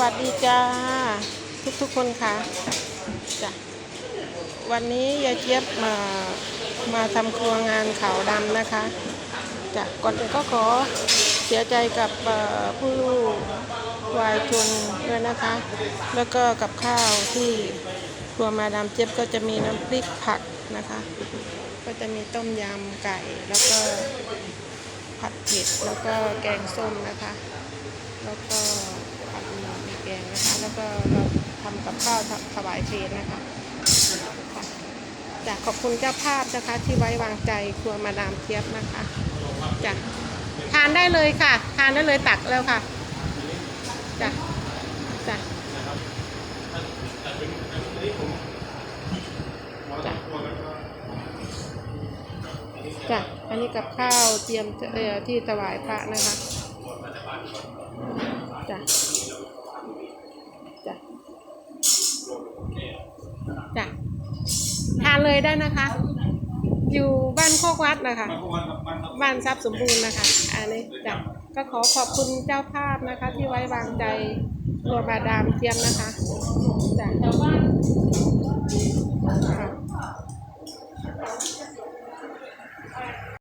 วัสดีจ้า ทุกทุกคนค่ะจ้ะวันนี้ยายเจี๊ยบมามาทำครัวงานขาวดำนะคะจ้ะก่อนอื่นก็ขอเสียใจกับเอ่อผู้วายชนด้วยนะคะ แล้วก็กับข้าวที่ครัวมาดามเจี๊ยบก็จะมีน้ำพริกผักนะคะ ก็จะมีต้มยำไก่แล้วก็ผัดเผ็ดแล้วก็แกงส้มนะคะ แล้วก็ งนะคะแล้วก็เราทำกับข้าวถวายเพลนะคะค่ะจะขอบคุณเจ้าภาพนะคะ ที่ไว้วางใจครัวมาดามเทียบนะคะจ้ะทานได้เลยค่ะ ทานได้เลยตักแล้วค่ะจ้ะจ้ะจ้ะอันนี้กับข้าวเตรียมเออที่ถวายพระนะคะ จ้ะทานเลยได้นะคะ อยู่บ้านโคกวัดนะคะ บ้านทรัพย์สมบูรณ์นะคะ อันนี้จ้ะก็ขอขอบคุณเจ้าภาพนะคะ ที่ไว้วางใจตัวมาดามเทียมนะคะจ้ะ